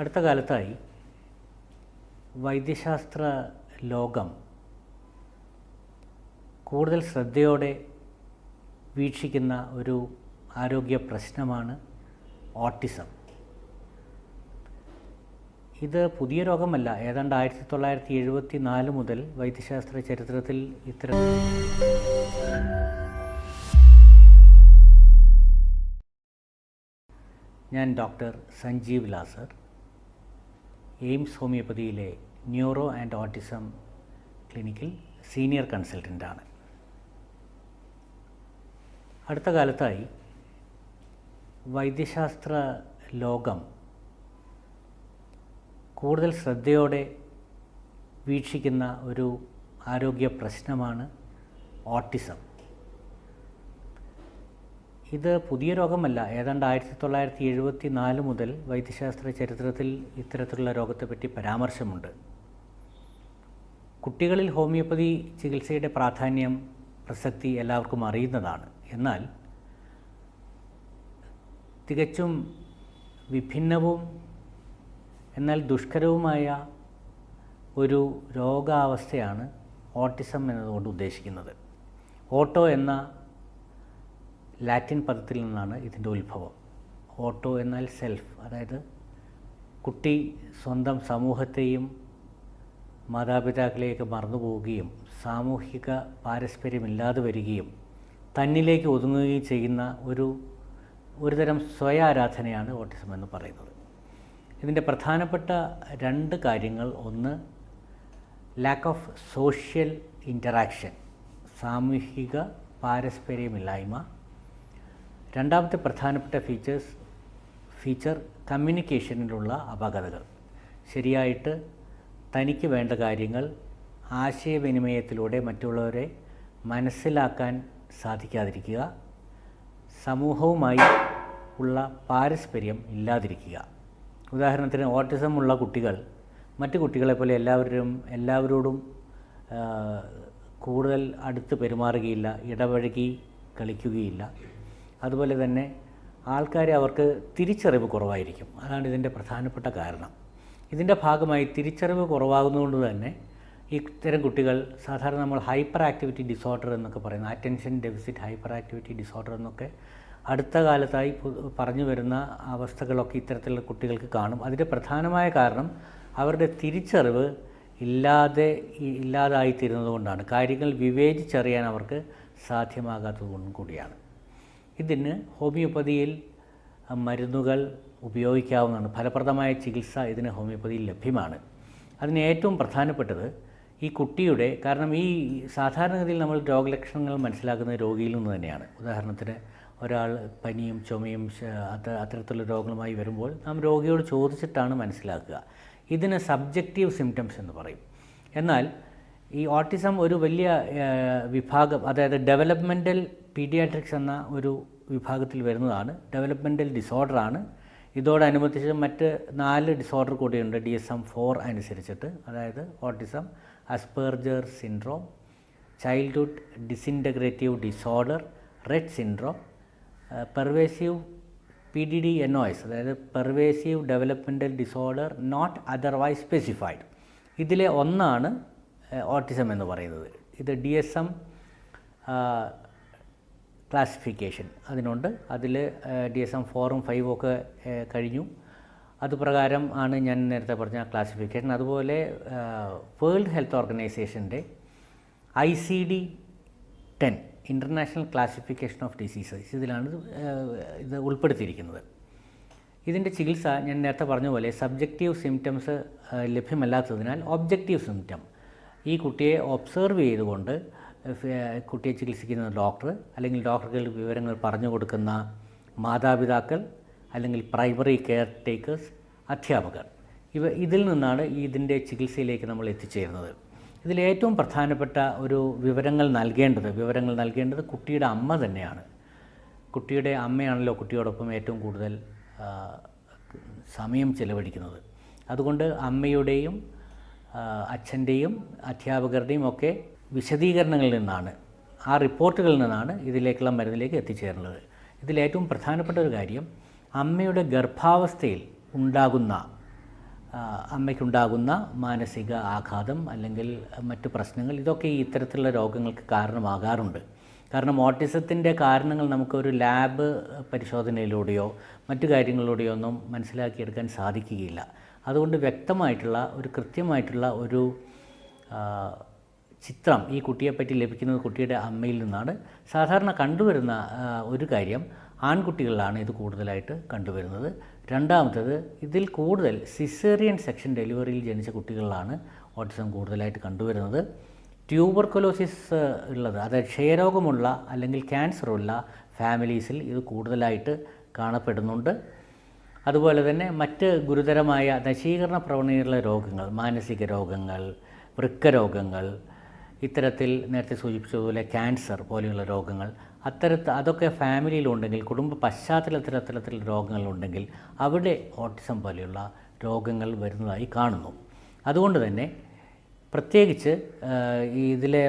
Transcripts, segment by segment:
അടുത്ത കാലത്തായി വൈദ്യശാസ്ത്ര ലോകം കൂടുതൽ ശ്രദ്ധയോടെ വീക്ഷിക്കുന്ന ഒരു ആരോഗ്യ പ്രശ്നമാണ് ഓട്ടിസം. ഇത് പുതിയ രോഗമല്ല. ഏതാണ്ട് ആയിരത്തി തൊള്ളായിരത്തി എഴുപത്തി നാല് മുതൽ വൈദ്യശാസ്ത്ര ചരിത്രത്തിൽ ഇത്തരം ഞാൻ ഡോക്ടർ സഞ്ജീവ് ലാസർ. എയിംസ് ഹോമിയോപ്പതിയിലെ ന്യൂറോ ആൻഡ് ഓട്ടിസം ക്ലിനിക്കിൽ സീനിയർ കൺസൾട്ടന്റാണ്. അടുത്ത കാലത്തായി വൈദ്യശാസ്ത്ര ലോകം കൂടുതൽ ശ്രദ്ധയോടെ വീക്ഷിക്കുന്ന ഒരു ആരോഗ്യ പ്രശ്നമാണ് ഓട്ടിസം. ഇത് പുതിയ രോഗമല്ല. ഏതാണ്ട് ആയിരത്തി തൊള്ളായിരത്തി എഴുപത്തി നാല് മുതൽ വൈദ്യശാസ്ത്ര ചരിത്രത്തിൽ ഇത്തരത്തിലുള്ള രോഗത്തെപ്പറ്റി പരാമർശമുണ്ട്. കുട്ടികളിൽ ഹോമിയോപ്പതി ചികിത്സയുടെ പ്രാധാന്യം പ്രസക്തി എല്ലാവർക്കും അറിയുന്നതാണ്. എന്നാൽ തികച്ചും വിഭിന്നവും എന്നാൽ ദുഷ്കരവുമായ ഒരു രോഗാവസ്ഥയാണ് ഓട്ടിസം എന്നതുകൊണ്ട് ഉദ്ദേശിക്കുന്നത്. ഓട്ടോ എന്ന ലാറ്റിൻ പദത്തിൽ നിന്നാണ് ഇതിന്റെ ഉത്ഭവം. ഓട്ടോ എന്നാൽ സെൽഫ് അതായത് കുട്ടി സ്വന്തം സമൂഹത്തെയും മാതാപിതാക്കളെയൊക്കെ മറന്നു പോവുകയും സാമൂഹിക പാരസ്പര്യമില്ലാതെ വരികയും തന്നിലേക്ക് ഒതുങ്ങുകയും ചെയ്യുന്ന ഒരു ഒരുതരം സ്വയാരാധനയാണ് ഓട്ടിസം എന്ന് പറയുന്നത്. ഇതിന്റെ പ്രധാനപ്പെട്ട രണ്ട് കാര്യങ്ങൾ ഒന്ന് ലാക്ക് ഓഫ് സോഷ്യൽ ഇന്ററാക്ഷൻ സാമൂഹിക പാരസ്പര്യമില്ലായ്മ രണ്ടാമത്തെ പ്രധാനപ്പെട്ട ഫീച്ചേഴ്സ് ഫീച്ചർ കമ്മ്യൂണിക്കേഷനിലുള്ള അപാകതകൾ ശരിയായിട്ട് തനിക്ക് വേണ്ട കാര്യങ്ങൾ ആശയവിനിമയത്തിലൂടെ മറ്റുള്ളവരെ മനസ്സിലാക്കാൻ സാധിക്കാതിരിക്കുക സമൂഹവുമായി ഉള്ള പാരസ്പര്യം ഇല്ലാതിരിക്കുക. ഉദാഹരണത്തിന് ഓട്ടിസം ഉള്ള കുട്ടികൾ മറ്റു കുട്ടികളെ പോലെ എല്ലാവരും എല്ലാവരോടും കൂടുതൽ അടുത്ത് പെരുമാറുകയില്ല ഇടപഴകി കളിക്കുകയില്ല. അതുപോലെ തന്നെ ആൾക്കാരെ അവർക്ക് തിരിച്ചറിവ് കുറവായിരിക്കും. അതാണ് ഇതിന്റെ പ്രധാനപ്പെട്ട കാരണം. ഇതിന്റെ ഭാഗമായി തിരിച്ചറിവ് കുറവാകുന്നതുകൊണ്ട് തന്നെ ഇത്തരം കുട്ടികൾ സാധാരണ നമ്മൾ ഹൈപ്പർ ആക്ടിവിറ്റി ഡിസോർഡർ എന്നൊക്കെ പറയുന്ന attention deficit hyperactivity disorder എന്നൊക്കെ അടുത്ത കാലത്തായി പറഞ്ഞു വരുന്ന അവസ്ഥകളൊക്കെ ഇത്തരത്തിലുള്ള കുട്ടികൾക്ക് കാണും. അതിന്റെ പ്രധാനമായ കാരണം അവരുടെ തിരിച്ചറിവ് ഇല്ലാതെ ഇല്ലാതായിത്തീരുന്നത് കൊണ്ടാണ് കാര്യങ്ങൾ വിവേചിച്ചറിയാൻ അവർക്ക് സാധ്യമാകാത്തതുകൊണ്ടും കൂടിയാണ്. ഇതിന് ഹോമിയോപ്പതിയിൽ മരുന്നുകൾ ഉപയോഗിക്കാവുന്നതാണ്. ഫലപ്രദമായ ചികിത്സ ഇതിന് ഹോമിയോപ്പതിയിൽ ലഭ്യമാണ്. അതിന് ഏറ്റവും പ്രധാനപ്പെട്ടത് ഈ കുട്ടിയുടെ കാരണം ഈ സാധാരണഗതിയിൽ നമ്മൾ രോഗലക്ഷണങ്ങൾ മനസ്സിലാക്കുന്നത് രോഗിയിൽ നിന്ന് തന്നെയാണ്. ഉദാഹരണത്തിന് ഒരാൾ പനിയും ചുമയും അത്ത അത്തരത്തിലുള്ള രോഗങ്ങളുമായി വരുമ്പോൾ നാം രോഗിയോട് ചോദിച്ചിട്ടാണ് മനസ്സിലാക്കുക. ഇതിന് സബ്ജക്റ്റീവ് സിംറ്റംസ് എന്ന് പറയും. എന്നാൽ ഈ ഓട്ടിസം ഒരു വലിയ വിഭാഗം അതായത് ഡെവലപ്മെന്റൽ പീഡിയാട്രിക്സ് എന്ന ഒരു വിഭാഗത്തിൽ വരുന്നതാണ്. ഡെവലപ്മെന്റൽ ഡിസോർഡറാണ് ഇതോടനുബന്ധിച്ച് മറ്റ് നാല് ഡിസോർഡർ കൂടിയുണ്ട്. ഡി എസ് എം ഫോർ അനുസരിച്ചിട്ട്. അതായത് autism Asperger syndrome childhood disintegrative disorder Rett syndrome pervasive P D D N O S അതായത് pervasive developmental disorder not otherwise specified ഇതിലെ ഒന്നാണ് ഓട്ടിസം എന്ന് പറയുന്നത്. ഇത് ഡി എസ് എം ക്ലാസിഫിക്കേഷൻ അതിനുണ്ട്. അതിൽ ഡി എസ് എം ഫോറും ഫൈവും ഒക്കെ കഴിഞ്ഞു. അതുപ്രകാരം ആണ് ഞാൻ നേരത്തെ പറഞ്ഞ ക്ലാസിഫിക്കേഷൻ അതുപോലെ വേൾഡ് ഹെൽത്ത് ഓർഗനൈസേഷന്റെ I C D ten international classification of diseases ഇതിലാണ് ഇത് ഉൾപ്പെടുത്തിയിരിക്കുന്നത്. ഇതിന്റെ ചികിത്സ ഞാൻ നേരത്തെ പറഞ്ഞ പോലെ സബ്ജക്റ്റീവ് സിംറ്റംസ് ലഭ്യമല്ലാത്തതിനാൽ ഒബ്ജക്റ്റീവ് സിംറ്റം ഈ കുട്ടിയെ ഒബ്സർവ് ചെയ്തുകൊണ്ട് കുട്ടിയെ ചികിത്സിക്കുന്ന ഡോക്ടർ അല്ലെങ്കിൽ ഡോക്ടർക്ക് വിവരങ്ങൾ പറഞ്ഞു കൊടുക്കുന്ന മാതാപിതാക്കൾ അല്ലെങ്കിൽ പ്രൈമറി കെയർ ടേക്കേഴ്സ് അധ്യാപകർ. ഇവ ഇതിൽ നിന്നാണ് ഇതിന്റെ ചികിത്സയിലേക്ക് നമ്മൾ എത്തിച്ചേരുന്നത്. ഇതിൽ ഏറ്റവും പ്രധാനപ്പെട്ട ഒരു വിവരങ്ങൾ നൽകേണ്ടത് വിവരങ്ങൾ നൽകേണ്ടത് കുട്ടിയുടെ അമ്മ തന്നെയാണ്. കുട്ടിയുടെ അമ്മയാണല്ലോ കുട്ടിയോടൊപ്പം ഏറ്റവും കൂടുതൽ സമയം ചെലവഴിക്കുന്നത്. അതുകൊണ്ട് അമ്മയുടെയും അച്ഛന്റെയും അധ്യാപകരുടെയും ഒക്കെ വിശദീകരണങ്ങളിൽ നിന്നാണ് ആ റിപ്പോർട്ടുകളിൽ നിന്നാണ് ഇതിലേക്കുള്ള മരുന്നിലേക്ക് എത്തിച്ചേരുന്നത് ഇതിലേറ്റവും പ്രധാനപ്പെട്ട ഒരു കാര്യം അമ്മയുടെ ഗർഭാവസ്ഥയിൽ ഉണ്ടാകുന്ന അമ്മയ്ക്കുണ്ടാകുന്ന മാനസിക ആഘാതം അല്ലെങ്കിൽ മറ്റു പ്രശ്നങ്ങൾ ഇതൊക്കെ ഈ ഇത്തരത്തിലുള്ള രോഗങ്ങൾക്ക് കാരണമാകാറുണ്ട്. കാരണം ഓട്ടിസത്തിന്റെ കാരണങ്ങൾ നമുക്കൊരു ലാബ് പരിശോധനയിലൂടെയോ മറ്റു കാര്യങ്ങളിലൂടെയോ ഒന്നും മനസ്സിലാക്കിയെടുക്കാൻ സാധിക്കുകയില്ല. അതുകൊണ്ട് വ്യക്തമായിട്ടുള്ള ഒരു കൃത്യമായിട്ടുള്ള ഒരു ചിത്രം ഈ കുട്ടിയെപ്പറ്റി ലഭിക്കുന്നത് കുട്ടിയുടെ അമ്മയിൽ നിന്നാണ്. സാധാരണ കണ്ടുവരുന്ന ഒരു കാര്യം ആൺകുട്ടികളിലാണ് ഇത് കൂടുതലായിട്ട് കണ്ടുവരുന്നത്. രണ്ടാമത്തത് ഇതിൽ കൂടുതൽ സിസേറിയൻ സെക്ഷൻ ഡെലിവറിയിൽ ജനിച്ച കുട്ടികളിലാണ് ഓട്ടിസം കൂടുതലായിട്ട് കണ്ടുവരുന്നത്. ട്യൂബർക്കുലോസിസ് ഉള്ളത് അതായത് ക്ഷയരോഗമുള്ള അല്ലെങ്കിൽ ക്യാൻസറുള്ള ഫാമിലീസിൽ ഇത് കൂടുതലായിട്ട് കാണപ്പെടുന്നുണ്ട്. അതുപോലെ തന്നെ മറ്റ് ഗുരുതരമായ നശീകരണ പ്രവണതയുള്ള രോഗങ്ങൾ മാനസിക രോഗങ്ങൾ വൃക്കരോഗങ്ങൾ ഇത്തരത്തിൽ നേരത്തെ സൂചിപ്പിച്ചതുപോലെ ക്യാൻസർ പോലെയുള്ള രോഗങ്ങൾ അത്തരത്ത് അതൊക്കെ ഫാമിലിയിലുണ്ടെങ്കിൽ കുടുംബ പശ്ചാത്തലത്തിൽ അത്തരത്തിൽ രോഗങ്ങളുണ്ടെങ്കിൽ അവിടെ ഓട്ടിസം പോലെയുള്ള രോഗങ്ങൾ വരുന്നതായി കാണുന്നു. അതുകൊണ്ട് തന്നെ പ്രത്യേകിച്ച് ഇതിലെ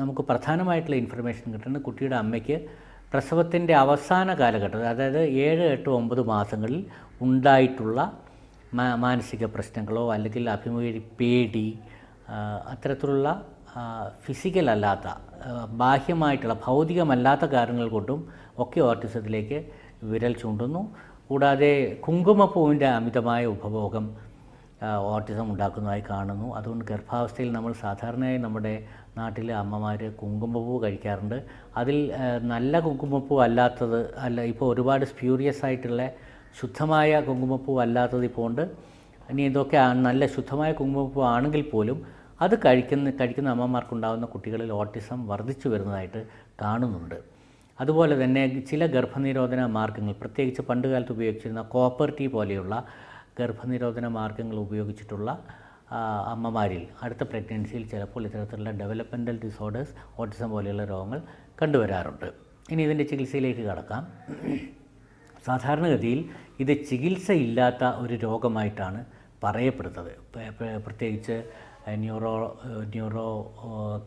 നമുക്ക് പ്രധാനമായിട്ടുള്ള ഇൻഫർമേഷൻ കിട്ടുന്നത് കുട്ടിയുടെ അമ്മയ്ക്ക് പ്രസവത്തിന്റെ അവസാന കാലഘട്ടത്തിൽ അതായത് ഏഴ് എട്ട് ഒമ്പത് മാസങ്ങളിൽ ഉണ്ടായിട്ടുള്ള മാനസിക പ്രശ്നങ്ങളോ അല്ലെങ്കിൽ അഭിമുഖീ പേടി അത്തരത്തിലുള്ള ഫിസിക്കൽ അല്ലാത്ത ബാഹ്യമായിട്ടുള്ള ഭൗതികമല്ലാത്ത കാരണങ്ങൾ കൊണ്ടും ഒക്കെ ഓട്ടിസത്തിലേക്ക് വിരൽ ചൂണ്ടുന്നു. കൂടാതെ കുങ്കുമപ്പൂവിന്റെ അമിതമായ ഉപഭോഗം ഓട്ടിസം ഉണ്ടാക്കുന്നതായി കാണുന്നു. അതുകൊണ്ട് ഗർഭാവസ്ഥയിൽ നമ്മൾ സാധാരണയായി നമ്മുടെ നാട്ടിലെ അമ്മമാർ കുങ്കുമപ്പൂ കഴിക്കാറുണ്ട്. അതിൽ നല്ല കുങ്കുമപ്പൂ അല്ലാത്തത് അല്ല ഇപ്പോൾ ഒരുപാട് സ്പ്യൂരിയസ് ആയിട്ടുള്ള ശുദ്ധമായ കുങ്കുമപ്പൂ അല്ലാത്തത് ഇപ്പോൾ ഉണ്ട്. ഇനി ഇതൊക്കെ നല്ല ശുദ്ധമായ കുങ്കുമപ്പൂ ആണെങ്കിൽ പോലും അത് കഴിക്കുന്ന കഴിക്കുന്ന അമ്മമാർക്കുണ്ടാകുന്ന കുട്ടികളിൽ ഓട്ടിസം വർദ്ധിച്ചു വരുന്നതായിട്ട് കാണുന്നുണ്ട്. അതുപോലെ തന്നെ ചില ഗർഭനിരോധന മാർഗങ്ങൾ പ്രത്യേകിച്ച് പണ്ടുകാലത്ത് ഉപയോഗിച്ചിരുന്ന കോപ്പർ ടീ പോലെയുള്ള ഗർഭനിരോധന മാർഗങ്ങൾ ഉപയോഗിച്ചിട്ടുള്ള അമ്മമാരിൽ അടുത്ത പ്രഗ്നൻസിയിൽ ചിലപ്പോൾ ഇത്തരത്തിലുള്ള ഡെവലപ്മെന്റൽ ഡിസോർഡേഴ്സ് ഓട്ടിസം പോലെയുള്ള രോഗങ്ങൾ കണ്ടുവരാറുണ്ട്. ഇനി ഇതിന്റെ ചികിത്സയിലേക്ക് കടക്കാം. സാധാരണഗതിയിൽ ഇത് ചികിത്സയില്ലാത്ത ഒരു രോഗമായിട്ടാണ് പറയപ്പെടുന്നത്. പ്രത്യേകിച്ച് ന്യൂറോ ന്യൂറോ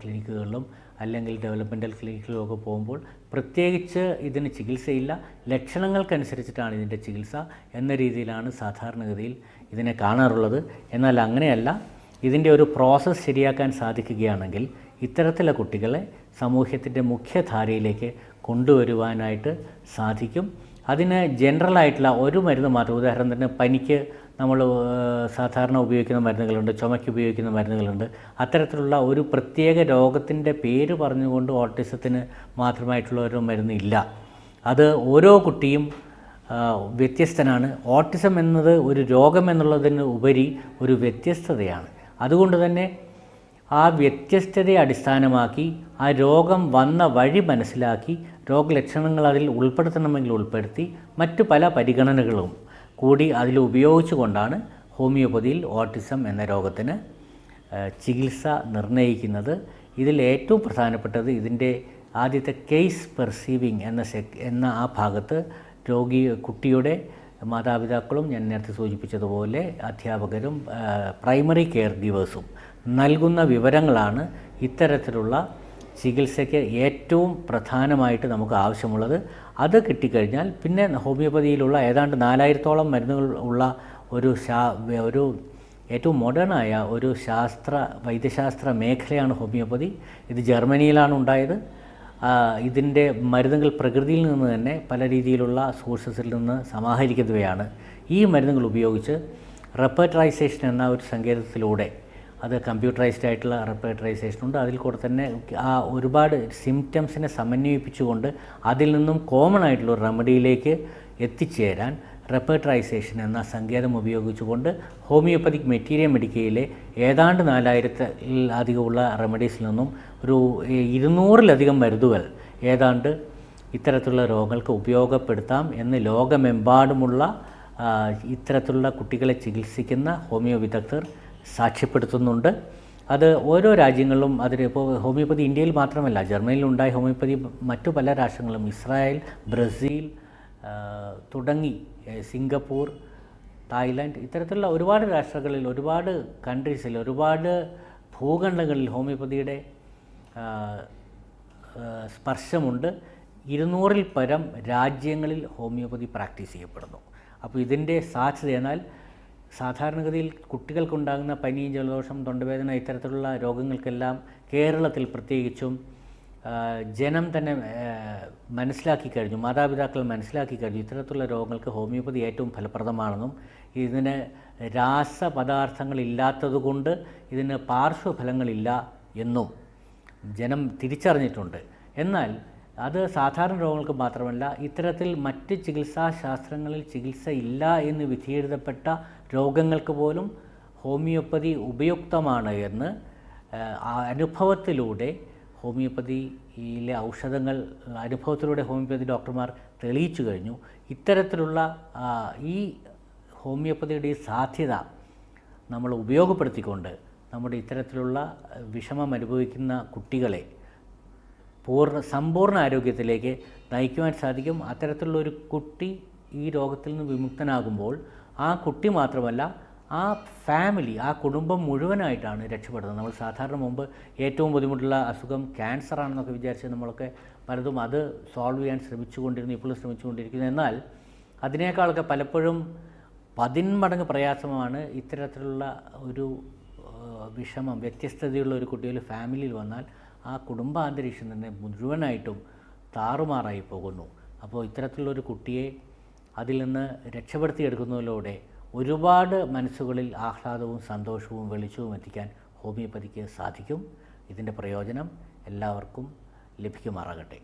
ക്ലിനിക്കുകളിലും അല്ലെങ്കിൽ ഡെവലപ്മെന്റൽ ക്ലിനിക്കുകളിലൊക്കെ പോകുമ്പോൾ പ്രത്യേകിച്ച് ഇതിന് ചികിത്സയില്ല. ലക്ഷണങ്ങൾക്കനുസരിച്ചിട്ടാണ് ഇതിന്റെ ചികിത്സ എന്ന രീതിയിലാണ് സാധാരണഗതിയിൽ ഇതിനെ കാണാറുള്ളത്. എന്നാൽ അങ്ങനെയല്ല ഇതിന്റെ ഒരു പ്രോസസ്സ് ശരിയാക്കാൻ സാധിക്കുകയാണെങ്കിൽ ഇത്തരത്തിലുള്ള കുട്ടികളെ സമൂഹത്തിന്റെ മുഖ്യധാരയിലേക്ക് കൊണ്ടുവരുവാനായിട്ട് സാധിക്കും. അതിന് ജനറലായിട്ടുള്ള ഒരു മരുന്ന് മാത്രം. ഉദാഹരണത്തിന് പനിക്ക് നമ്മൾ സാധാരണ ഉപയോഗിക്കുന്ന മരുന്നുകളുണ്ട് ചുമയ്ക്ക് ഉപയോഗിക്കുന്ന മരുന്നുകളുണ്ട്. അത്തരത്തിലുള്ള ഒരു പ്രത്യേക രോഗത്തിന്റെ പേര് പറഞ്ഞുകൊണ്ട് ഓട്ടിസത്തിന് മാത്രമായിട്ടുള്ള ഒരു മരുന്ന് ഇല്ല. അത് ഓരോ കുട്ടിയും വ്യത്യസ്തനാണ്. ഓട്ടിസം എന്നത് ഒരു രോഗം എന്നുള്ളതിന് ഉപരി ഒരു വ്യത്യസ്തതയാണ്. അതുകൊണ്ട് തന്നെ ആ വ്യത്യസ്തതയെ അടിസ്ഥാനമാക്കി ആ രോഗം വന്ന വഴി മനസ്സിലാക്കി രോഗലക്ഷണങ്ങൾ അതിൽ ഉൾപ്പെടുത്തണമെങ്കിൽ ഉൾപ്പെടുത്തി മറ്റു പല പരിഗണനകളും കൂടി അതിൽ ഉപയോഗിച്ചുകൊണ്ടാണ് ഹോമിയോപ്പതിയിൽ ഓട്ടിസം എന്ന രോഗത്തിന് ചികിത്സ നിർണയിക്കുന്നത് ഇതിൽ ഏറ്റവും പ്രധാനപ്പെട്ടത് ഇതിന്റെ ആദ്യത്തെ കേസ് പെർസീവിങ് എന്ന എന്ന ആ ഭാഗത്ത് രോഗി കുട്ടിയുടെ മാതാപിതാക്കളും ഞാൻ നേരത്തെ സൂചിപ്പിച്ചതുപോലെ അധ്യാപകരും പ്രൈമറി കെയർ ഗീവേഴ്സും നൽകുന്ന വിവരങ്ങളാണ് ഇത്തരത്തിലുള്ള ചികിത്സയ്ക്ക് ഏറ്റവും പ്രധാനമായിട്ട് നമുക്ക് ആവശ്യമുള്ളത് അത് കിട്ടിക്കഴിഞ്ഞാൽ പിന്നെ ഹോമിയോപ്പതിയിലുള്ള ഏതാണ്ട് നാലായിരത്തോളം മരുന്നുകൾ ഉള്ള ഒരു ശാ ഒരു ഏറ്റവും മോഡേണായ ഒരു ശാസ്ത്ര വൈദ്യശാസ്ത്ര മേഖലയാണ് ഹോമിയോപ്പതി. ഇത് ജർമ്മനിയിലാണ് ഉണ്ടായത്. ഇതിന്റെ മരുന്നുകൾ പ്രകൃതിയിൽ നിന്ന് തന്നെ പല രീതിയിലുള്ള സോഴ്സസിൽ നിന്ന് സമാഹരിക്കുന്നവയാണ്. ഈ മരുന്നുകൾ ഉപയോഗിച്ച് റെപ്പർട്ടറൈസേഷൻ എന്ന ഒരു സങ്കേതത്തിലൂടെ അത് കമ്പ്യൂട്ടറൈസ്ഡ് ആയിട്ടുള്ള റെപ്പേറ്ററൈസേഷൻ ഉണ്ട്. അതിൽ കൂടെ തന്നെ ആ ഒരുപാട് സിംറ്റംസിനെ സമന്വയിപ്പിച്ചുകൊണ്ട് അതിൽ നിന്നും കോമൺ ആയിട്ടുള്ള ഒരു റെമഡിയിലേക്ക് എത്തിച്ചേരാൻ റെപ്പേറ്ററൈസേഷൻ എന്ന സങ്കേതം ഉപയോഗിച്ചുകൊണ്ട് ഹോമിയോപ്പതിക് മെറ്റീരിയൽ മെഡിക്കയിലെ ഏതാണ്ട് നാലായിരത്തിൽ അധികമുള്ള റെമഡീസിൽ നിന്നും ഒരു ഇരുന്നൂറിലധികം മരുന്നുകൾ ഏതാണ്ട് ഇത്തരത്തിലുള്ള രോഗങ്ങൾക്ക് ഉപയോഗപ്പെടുത്താം എന്ന് ലോകമെമ്പാടുമുള്ള ഇത്തരത്തിലുള്ള കുട്ടികളെ ചികിത്സിക്കുന്ന ഹോമിയോ വിദഗ്ധർ സാക്ഷ്യപ്പെടുത്തുന്നുണ്ട്. അത് ഓരോ രാജ്യങ്ങളിലും അതിന് ഇപ്പോൾ ഹോമിയോപ്പതി ഇന്ത്യയിൽ മാത്രമല്ല ജർമ്മനിയിൽ ഉണ്ടായ ഹോമിയോപ്പതി മറ്റു പല രാഷ്ട്രങ്ങളും ഇസ്രായേൽ ബ്രസീൽ തുടങ്ങി സിംഗപ്പൂർ തായ്ലാൻഡ് ഇത്തരത്തിലുള്ള ഒരുപാട് രാഷ്ട്രങ്ങളിൽ ഒരുപാട് കൺട്രീസിൽ ഒരുപാട് ഭൂഖണ്ഡങ്ങളിൽ ഹോമിയോപ്പതിയുടെ സ്പർശമുണ്ട്. ഇരുന്നൂറിൽ പരം രാജ്യങ്ങളിൽ ഹോമിയോപ്പതി പ്രാക്ടീസ് ചെയ്യപ്പെടുന്നു. അപ്പോൾ ഇതിന്റെ സാധ്യത എന്നാൽ സാധാരണഗതിയിൽ കുട്ടികൾക്കുണ്ടാകുന്ന പനി ജലദോഷം തൊണ്ടവേദന ഇത്തരത്തിലുള്ള രോഗങ്ങൾക്കെല്ലാം കേരളത്തിൽ പ്രത്യേകിച്ചും ജനം തന്നെ മനസ്സിലാക്കി കഴിഞ്ഞു മാതാപിതാക്കൾ മനസ്സിലാക്കി കഴിഞ്ഞു ഇത്തരത്തിലുള്ള രോഗങ്ങൾക്ക് ഹോമിയോപ്പതി ഏറ്റവും ഫലപ്രദമാണെന്നും ഇതിന് രാസപദാർത്ഥങ്ങളില്ലാത്തതുകൊണ്ട് ഇതിന് പാർശ്വഫലങ്ങളില്ല എന്നും ജനം തിരിച്ചറിഞ്ഞിട്ടുണ്ട്. എന്നാൽ അത് സാധാരണ രോഗങ്ങൾക്ക് മാത്രമല്ല ഇത്തരത്തിൽ മറ്റ് ചികിത്സാശാസ്ത്രങ്ങളിൽ ചികിത്സ ഇല്ല എന്ന് വിധിയെഴുതപ്പെട്ട രോഗങ്ങൾക്ക് പോലും ഹോമിയോപ്പതി ഉപയുക്തമാണ് എന്ന് അനുഭവത്തിലൂടെ ഹോമിയോപ്പതിയിലെ ഔഷധങ്ങൾ അനുഭവത്തിലൂടെ ഹോമിയോപ്പതി ഡോക്ടർമാർ തെളിയിച്ചു കഴിഞ്ഞു. ഇത്തരത്തിലുള്ള ഈ ഹോമിയോപ്പതിയുടെ സാധ്യത നമ്മൾ ഉപയോഗപ്പെടുത്തിക്കൊണ്ട് നമ്മുടെ ഇത്തരത്തിലുള്ള വിഷമം അനുഭവിക്കുന്ന കുട്ടികളെ പൂർണ സമ്പൂർണ ആരോഗ്യത്തിലേക്ക് നയിക്കുവാൻ സാധിക്കും. അത്തരത്തിലുള്ള ഒരു കുട്ടി ഈ രോഗത്തിൽ നിന്ന് വിമുക്തനാകുമ്പോൾ ആ കുട്ടി മാത്രമല്ല ആ ഫാമിലി ആ കുടുംബം മുഴുവനായിട്ടാണ് രക്ഷപ്പെടുന്നത്. നമ്മൾ സാധാരണ മുമ്പ് ഏറ്റവും ബുദ്ധിമുട്ടുള്ള അസുഖം ക്യാൻസർ ആണെന്നൊക്കെ വിചാരിച്ച് നമ്മളൊക്കെ പലതും അത് സോൾവ് ചെയ്യാൻ ശ്രമിച്ചുകൊണ്ടിരുന്നു ഇപ്പോഴും ശ്രമിച്ചുകൊണ്ടിരിക്കുന്നു. എന്നാൽ അതിനേക്കാളൊക്കെ പലപ്പോഴും പതിന്മടങ്ങ് പ്രയാസമാണ് ഇത്തരത്തിലുള്ള ഒരു വിഷമം വ്യത്യസ്തതയുള്ള ഒരു കുട്ടി ഒരു ഫാമിലിയിൽ വന്നാൽ ആ കുടുംബാന്തരീക്ഷം തന്നെ മുഴുവനായിട്ടും താറുമാറായി പോകുന്നു. അപ്പോൾ ഇത്തരത്തിലുള്ളൊരു കുട്ടിയെ അതിൽ നിന്ന് രക്ഷപ്പെടുത്തിയെടുക്കുന്നതിലൂടെ ഒരുപാട് മനസ്സുകളിൽ ആഹ്ലാദവും സന്തോഷവും വെളിച്ചവും എത്തിക്കാൻ ഹോമിയോപ്പതിക്ക് സാധിക്കും. ഇതിന്റെ പ്രയോജനം എല്ലാവർക്കും ലഭിക്കുമാറാകട്ടെ.